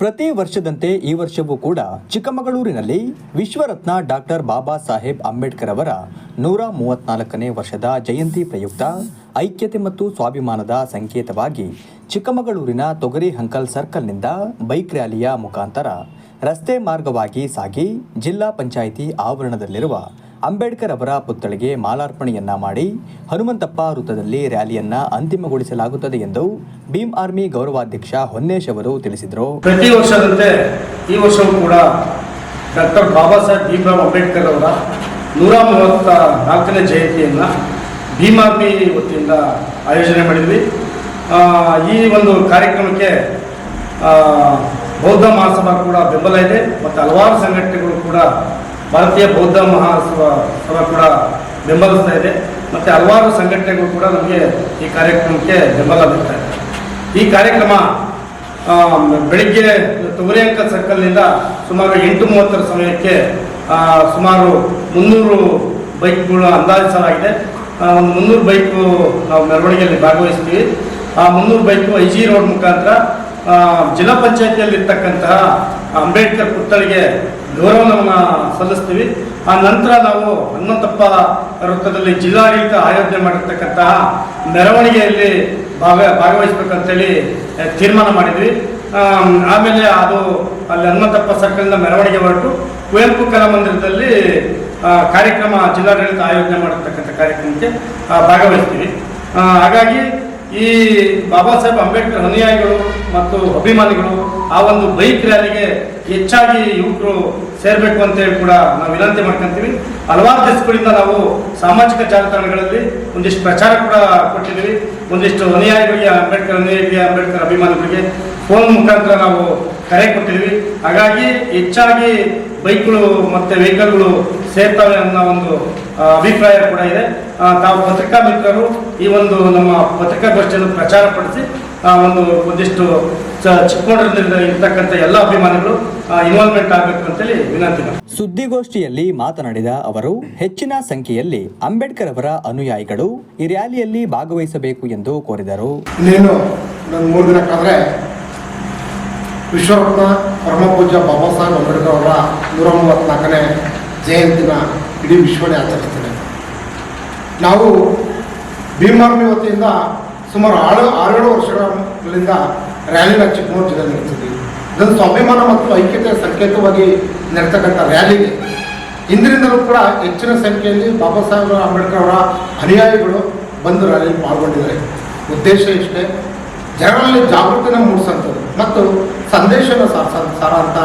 ಪ್ರತಿ ವರ್ಷದಂತೆ ಈ ವರ್ಷವೂ ಕೂಡ ಚಿಕ್ಕಮಗಳೂರಿನಲ್ಲಿ ವಿಶ್ವರತ್ನ ಡಾಕ್ಟರ್ ಬಾಬಾ ಸಾಹೇಬ್ ಅಂಬೇಡ್ಕರ್ ಅವರ ನೂರ ಮೂವತ್ನಾಲ್ಕನೇ ವರ್ಷದ ಜಯಂತಿ ಪ್ರಯುಕ್ತ ಐಕ್ಯತೆ ಮತ್ತು ಸ್ವಾಭಿಮಾನದ ಸಂಕೇತವಾಗಿ ಚಿಕ್ಕಮಗಳೂರಿನ ತೊಗರಿ ಹಂಕಲ್ ಸರ್ಕಲ್ನಿಂದ ಬೈಕ್ ರ್ಯಾಲಿಯ ಮುಖಾಂತರ ರಸ್ತೆ ಮಾರ್ಗವಾಗಿ ಸಾಗಿ ಜಿಲ್ಲಾ ಪಂಚಾಯಿತಿ ಆವರಣದಲ್ಲಿರುವ ಅಂಬೇಡ್ಕರ್ ಅವರ ಪುತ್ಥಳಿಗೆ ಮಾಲಾರ್ಪಣೆಯನ್ನ ಮಾಡಿ ಹನುಮಂತಪ್ಪ ವೃತ್ತದಲ್ಲಿ ರ್ಯಾಲಿಯನ್ನ ಅಂತಿಮಗೊಳಿಸಲಾಗುತ್ತದೆ ಎಂದು ಭೀಮ್ ಆರ್ಮಿ ಗೌರವಾಧ್ಯಕ್ಷ ಹೊನ್ನೇಶ್ ಅವರು ತಿಳಿಸಿದರು. ಪ್ರತಿ ವರ್ಷದಂತೆ ಈ ವರ್ಷವೂ ಕೂಡ ಡಾಕ್ಟರ್ ಬಾಬಾ ಸಾಹೇಬ್ ಭೀಮರಾವ್ ಅಂಬೇಡ್ಕರ್ ಅವರ ನೂರ ಮೂವತ್ತ ನಾಲ್ಕನೇ ಜಯಂತಿಯನ್ನು ಆರ್ಮಿ ವತಿಯಿಂದ ಆಯೋಜನೆ ಮಾಡಿದ್ವಿ. ಈ ಒಂದು ಕಾರ್ಯಕ್ರಮಕ್ಕೆ ಬೌದ್ಧ ಮಹಾಸಭಾ ಕೂಡ ಬೆಂಬಲ ಇದೆ. ಮತ್ತು ಹಲವಾರು ಸಂಘಟನೆಗಳು ಕೂಡ ಭಾರತೀಯ ಬೌದ್ಧ ಮಹಾಸಭಾ ಸಭಾ ಕೂಡ ಬೆಂಬಲಿಸ್ತಾ ಇದೆ. ಮತ್ತು ಹಲವಾರು ಸಂಘಟನೆಗಳು ಕೂಡ ನಮಗೆ ಈ ಕಾರ್ಯಕ್ರಮಕ್ಕೆ ಬೆಂಬಲ ನೀಡ್ತಾ ಇದೆ. ಈ ಕಾರ್ಯಕ್ರಮ ಬೆಳಿಗ್ಗೆ ತೊಗರಿ ತೊಗರಿಯಂಕ ಸರ್ಕಲ್ನಿಂದ ಸುಮಾರು ಎಂಟು ಮೂವತ್ತರ ಸಮಯಕ್ಕೆ ಸುಮಾರು ಮುನ್ನೂರು ಬೈಕ್ಗಳು ಅಂದಾಜಿಸಲಾಗಿದೆ ಒಂದು ಮುನ್ನೂರು ಬೈಕು ನಾವು ಮೆರವಣಿಗೆಯಲ್ಲಿ ಭಾಗವಹಿಸ್ತೀವಿ. ಆ, ಮುನ್ನೂರು ಬೈಕು ಐ ಜಿ ರೋಡ್ ಮುಖಾಂತರ ಜಿಲ್ಲಾ ಪಂಚಾಯತಿಯಲ್ಲಿರ್ತಕ್ಕಂತಹ ಅಂಬೇಡ್ಕರ್ ಪುತ್ಥಳಿಗೆ ಗೌರವವನ್ನು ಸಲ್ಲಿಸ್ತೀವಿ. ಆ ನಂತರ ನಾವು ಹನುಮಂತಪ್ಪ ವೃತ್ತದಲ್ಲಿ ಜಿಲ್ಲಾಡಳಿತ ಆಯೋಜನೆ ಮಾಡಿರ್ತಕ್ಕಂತಹ ಮೆರವಣಿಗೆಯಲ್ಲಿ ಭಾಗ, ಭಾಗವಹಿಸ್ಬೇಕಂತೇಳಿ ತೀರ್ಮಾನ ಮಾಡಿದ್ವಿ. ಆಮೇಲೆ ಅದು ಅಲ್ಲಿ ಹನುಮಂತಪ್ಪ ಸರ್ಕಲ್ನ ಮೆರವಣಿಗೆ ಹೊರಟು ಕುವೆಂಪು ಕಲಾಮಂದಿರದಲ್ಲಿ ಕಾರ್ಯಕ್ರಮ ಜಿಲ್ಲಾಡಳಿತ ಆಯೋಜನೆ ಮಾಡಿರ್ತಕ್ಕಂಥ ಕಾರ್ಯಕ್ರಮಕ್ಕೆ ಭಾಗವಹಿಸ್ತೀವಿ. ಹಾಗಾಗಿ ಈ ಬಾಬಾ ಸಾಹೇಬ್ ಅಂಬೇಡ್ಕರ್ ಅನುಯಾಯಿಗಳು ಮತ್ತು ಅಭಿಮಾನಿಗಳು ಆ ಒಂದು ಬೈಕ್ ರ್ಯಾಲಿಗೆ ಹೆಚ್ಚಾಗಿ ಯುವಕರು ಸೇರಬೇಕು ಅಂತೇಳಿ ಕೂಡ ನಾವು ವಿನಂತಿ ಮಾಡ್ಕೊಂತೀವಿ. ಹಲವಾರು ದಿವಸಗಳಿಂದ ನಾವು ಸಾಮಾಜಿಕ ಜಾಲತಾಣಗಳಲ್ಲಿ ಒಂದಿಷ್ಟು ಪ್ರಚಾರ ಕೂಡ ಕೊಟ್ಟಿದ್ದೀವಿ. ಒಂದಿಷ್ಟು ಅನುಯಾಯಿಗಳಿಗೆ, ಅಂಬೇಡ್ಕರ್ ಅನುಯಾಯಿಗಳಿಗೆ, ಅಂಬೇಡ್ಕರ್ ಅಭಿಮಾನಿಗಳಿಗೆ ಫೋನ್ ಮುಖಾಂತರ ನಾವು ಕರೆ ಕೊಟ್ಟಿದ್ದೀವಿ. ಹಾಗಾಗಿ ಹೆಚ್ಚಾಗಿ ಬೈಕ್ಗಳು ಮತ್ತು ವೆಹಿಕಲ್ಗಳು ಸೇರ್ತವೆ ಅನ್ನೋ ಒಂದು ಅಭಿಪ್ರಾಯ ಕೂಡ ಇದೆ. ತಾವು ಪತ್ರಿಕಾ ಮಿತ್ರರು ಈ ಒಂದು ನಮ್ಮ ಪತ್ರಿಕಾಗೋಷ್ಠಿಯನ್ನು ಪ್ರಚಾರಪಡಿಸಿ ಪಡಿಸಿ ಒಂದು ಒಂದಿಷ್ಟು ಚ- ಚಿಕ್ಕಮಗಳೂರಿನಿಂದ ಇರ್ತಕ್ಕಂಥ ಎಲ್ಲ ಅಭಿಮಾನಿಗಳು ಇನ್ವಾಲ್ವ್ಮೆಂಟ್ ಆಗಬೇಕು ಅಂತೇಳಿ ವಿನಂತಿ ಮಾಡಿ ಸುದ್ದಿಗೋಷ್ಠಿಯಲ್ಲಿ ಮಾತನಾಡಿದ ಅವರು ಹೆಚ್ಚಿನ ಸಂಖ್ಯೆಯಲ್ಲಿ ಅಂಬೇಡ್ಕರ್ ಅವರ ಅನುಯಾಯಿಗಳು ಈ ರ್ಯಾಲಿಯಲ್ಲಿ ಭಾಗವಹಿಸಬೇಕು ಎಂದು ಕೋರಿದರು. ಇನ್ನೇನು ನನ್ನ ಮೂರು ದಿನಕ್ಕಾದರೆ ವಿಶ್ವರತ್ನ ಪರಮಪೂಜ್ಯ ಬಾಬಾ ಸಾಹೇಬ್ ಅಂಬೇಡ್ಕರ್ ಅವರ ನೂರ ಮೂವತ್ತ್ನಾಲ್ಕನೇ ಜಯಂತಿನ ಇಡೀ ವಿಶ್ವನೇ ಆಚರಿಸ್ತೇನೆ ನಾವು ಭೀಮಾರ್ಮಿ ವತಿಯಿಂದ ಸುಮಾರು ಆರು, ಆರೇಳು ವರ್ಷಗಳಿಂದ ರ್ಯಾಲಿನ ಚಿಕ್ಕಮಗಳೂರು ಜಿಲ್ಲೆ ನಡೆಸಿದ್ದೀವಿ ಇದೊಂದು ಸ್ವಾಭಿಮಾನ ಮತ್ತು ಐಕ್ಯತೆಯ ಸಂಕೇತವಾಗಿ ನಡೆತಕ್ಕಂಥ ರ್ಯಾಲಿಗೆ ಇಂದಿನಿಂದಲೂ ಕೂಡ ಹೆಚ್ಚಿನ ಸಂಖ್ಯೆಯಲ್ಲಿ ಬಾಬಾ ಸಾಹೇಬ್ ಅಂಬೇಡ್ಕರ್ ಅವರ ಅನುಯಾಯಿಗಳು ಬಂದು ರ್ಯಾಲಿಯಲ್ಲಿ ಪಾಲ್ಗೊಂಡಿದ್ದಾರೆ. ಉದ್ದೇಶ ಇಷ್ಟೇ ಜನರಲ್ಲಿ ಜಾಗೃತಿನ ಮೂಡಿಸೋಂಥದ್ದು ಮತ್ತು ಸಂದೇಶನ ಸಾರಂಥ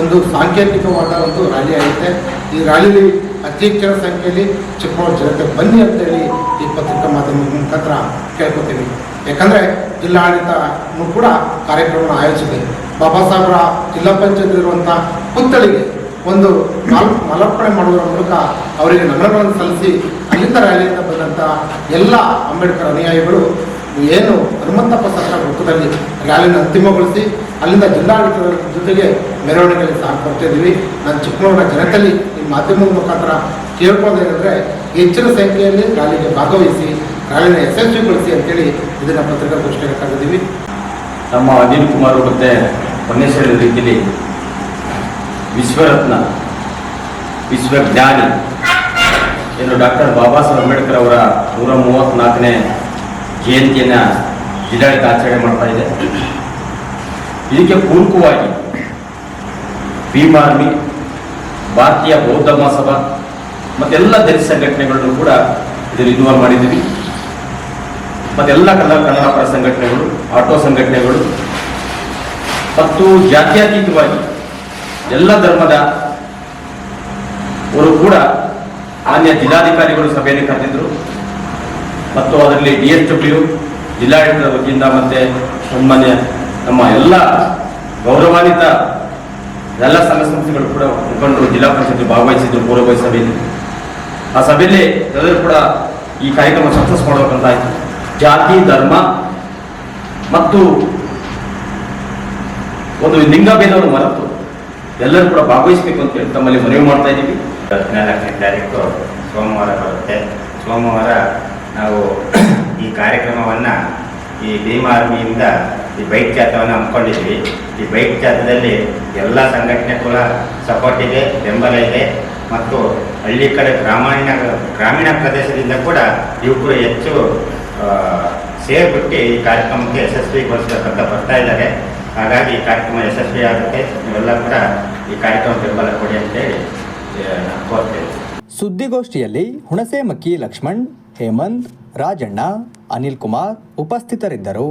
ಒಂದು ಸಾಂಕೇತಿಕವಾದ ಒಂದು ರ್ಯಾಲಿ ಆಗುತ್ತೆ. ಈ ರ್ಯಾಲಿಲಿ ಅತಿ ಹೆಚ್ಚಿನ ಸಂಖ್ಯೆಯಲ್ಲಿ ಚಿಕ್ಕಮಗಳೂರು ಜನತೆ ಬನ್ನಿ ಅಂತೇಳಿ ಈ ಪತ್ರಿಕಾ ಮಾಧ್ಯಮದ ಮುಖಾಂತರ ಕೇಳ್ಕೊತೀವಿ. ಯಾಕಂದರೆ ಜಿಲ್ಲಾಡಳಿತನೂ ಕೂಡ ಕಾರ್ಯಕ್ರಮವನ್ನು ಆಯೋಜಿಸಿದೆ. ಬಾಬಾ ಸಾಹೇಬರ ಜಿಲ್ಲಾ ಪಂಚಾಯತ್ ಇರುವಂಥ ಪುತ್ಥಳಿಗೆ ಒಂದು ಮಾಲ್ ಮಾಲಾರ್ಪಣೆ ಮಾಡುವುದರ ಮೂಲಕ ಅವರಿಗೆ ನಮನಗಳನ್ನು ಸಲ್ಲಿಸಿ ಅಲ್ಲಿಂದ ರ್ಯಾಲಿಯಿಂದ ಬಂದಂಥ ಎಲ್ಲ ಅಂಬೇಡ್ಕರ್ ಅನುಯಾಯಿಗಳು ಏನು ಹನುಮಂತಪ್ಪ ಸರ್ಕಾರ ವೃತ್ತದಲ್ಲಿ ರ್ಯಾಲಿನ ಅಂತಿಮಗೊಳಿಸಿ, ಅಲ್ಲಿಂದ ಜಿಲ್ಲಾಡಳಿತದ ಜೊತೆಗೆ ಮೆರವಣಿಗೆಯಲ್ಲಿ ಸಹ ಕೊಡ್ತಿದ್ದೀವಿ ನಾನು ಚಿಕ್ಕಮಗಳೂರಿನ ಜನತೆಯಲ್ಲಿ ಈ ಮಾಧ್ಯಮದ ಮುಖಾಂತರ ಕೇಳ್ಕೊಂಡೇನೆಂದರೆ ಹೆಚ್ಚಿನ ಸಂಖ್ಯೆಯಲ್ಲಿ ರ್ಯಾಲಿಗೆ ಭಾಗವಹಿಸಿ, ರ್ಯಾಲಿನ ಯಶಸ್ವಿಗೊಳಿಸಿ ಅಂತೇಳಿ ಇದನ್ನು ಪತ್ರಿಕಾಗೋಷ್ಠಿಯಲ್ಲಿ ಕರೆದಿದ್ದೀವಿ. ನಮ್ಮ ಅನಿಲ್ ಕುಮಾರ್ ಮತ್ತು ಪರಮೇಶ್ವರ ರೀತಿಯಲ್ಲಿ ವಿಶ್ವರತ್ನ, ವಿಶ್ವಜ್ಞಾನಿ, ಏನು ಡಾಕ್ಟರ್ ಬಾಬಾ ಸಾಹೇಬ್ ಅಂಬೇಡ್ಕರ್ ಅವರ ನೂರ ಮೂವತ್ತ್ನಾಲ್ಕನೇ ಜಯಂತಿಯನ್ನು ಜಿಲ್ಲಾಡಳಿತ ಆಚರಣೆ ಮಾಡ್ತಾ ಇದೆ. ಇದಕ್ಕೆ ಪೂರಕವಾಗಿ ಭೀಮ್ ಆರ್ಮಿ ಭಾರತೀಯ ಬೌದ್ಧ ಮಹಾಸಭಾ ಮತ್ತೆಲ್ಲ ದಲಿತ ಸಂಘಟನೆಗಳನ್ನು ಕೂಡ ಇದರಲ್ಲಿ ಇನ್ವಾಲ್ವ್ ಮಾಡಿದ್ದೀವಿ. ಮತ್ತೆಲ್ಲ ಕನ್ನಡ ಕನ್ನಡ ಪರ ಸಂಘಟನೆಗಳು, ಆಟೋ ಸಂಘಟನೆಗಳು, ಮತ್ತು ಜಾತ್ಯತೀತವಾಗಿ ಎಲ್ಲ ಧರ್ಮದ ಅವರು ಕೂಡ ಮಾನ್ಯ ಜಿಲ್ಲಾಧಿಕಾರಿಗಳು ಸಭೆಯಲ್ಲಿ ಕರೆದಿದ್ರು. ಮತ್ತು ಅದರಲ್ಲಿ ಡಿ ಎಚ್ ಡಬ್ಲ್ಯೂ ಜಿಲ್ಲಾಡಳಿತದ ವತಿಯಿಂದ ಮತ್ತೆ ಸನ್ಮಾನ್ಯ ನಮ್ಮ ಎಲ್ಲ ಗೌರವಾನ್ವಿತ ಎಲ್ಲ ಸಂಘ ಸಂಸ್ಥೆಗಳು ಕೂಡ ಮುಖಂಡರು ಜಿಲ್ಲಾ ಪರಿಷತ್ ಭಾಗವಹಿಸಿದ್ರು ಪೂರ್ವಭಾವಿ ಸಭೆಯಲ್ಲಿ. ಆ ಸಭೆಯಲ್ಲಿ ಎಲ್ಲರೂ ಕೂಡ ಈ ಕಾರ್ಯಕ್ರಮ ಸಕ್ಸಸ್ ಮಾಡಬೇಕಂತಾಯ್ತು. ಜಾತಿ, ಧರ್ಮ ಮತ್ತು ಒಂದು ಲಿಂಗಭೇದವನ್ನು ಮರೆತು ಎಲ್ಲರೂ ಕೂಡ ಭಾಗವಹಿಸಬೇಕು ಅಂತ ಹೇಳಿ ತಮ್ಮಲ್ಲಿ ಮನವಿ ಮಾಡ್ತಾ ಇದ್ದೀವಿ. ಹದಿನಾಲ್ಕನೇ ತಾರೀಕು ಸೋಮವಾರ ಬರುತ್ತೆ. ಸೋಮವಾರ ನಾವು ಈ ಕಾರ್ಯಕ್ರಮವನ್ನು ಈ ಭೀಮ್ ಆರ್ಮಿಯಿಂದ ಈ ಬೈಕ್ ಜಾಥವನ್ನು ಹಮ್ಮಿಕೊಂಡಿದ್ವಿ. ಈ ಬೈಕ್ ಜಾಥದಲ್ಲಿ ಎಲ್ಲ ಸಂಘಟನೆ ಕೂಡ ಸಪೋರ್ಟ್ ಇದೆ, ಬೆಂಬಲ ಇದೆ. ಮತ್ತು ಹಳ್ಳಿ ಕಡೆ ಗ್ರಾಮೀಣ ಗ್ರಾಮೀಣ ಪ್ರದೇಶದಿಂದ ಕೂಡ ಯುವಕರು ಹೆಚ್ಚು ಸೇರ್ಬಿಟ್ಟು ಈ ಕಾರ್ಯಕ್ರಮಕ್ಕೆ ಯಶಸ್ವಿಗೊಳಿಸಬೇಕಂತ ಬರ್ತಾ ಇದ್ದಾರೆ. ಹಾಗಾಗಿ ಈ ಕಾರ್ಯಕ್ರಮ ಯಶಸ್ವಿ ಆಗುತ್ತೆ. ನೀವೆಲ್ಲ ಕೂಡ ಈ ಕಾರ್ಯಕ್ರಮ ಬೆಂಬಲ ಕೊಡಿ ಅಂತೇಳಿ ನಾನು ಕೋರ್ತೇನೆ. ಸುದ್ದಿಗೋಷ್ಠಿಯಲ್ಲಿ ಹುಣಸೇಮಕ್ಕಿ ಲಕ್ಷ್ಮಣ್ ಹೇಮಂತ್ ರಾಜಣ್ಣ ಅನಿಲ್ ಕುಮಾರ್ ಉಪಸ್ಥಿತರಿದ್ದರು.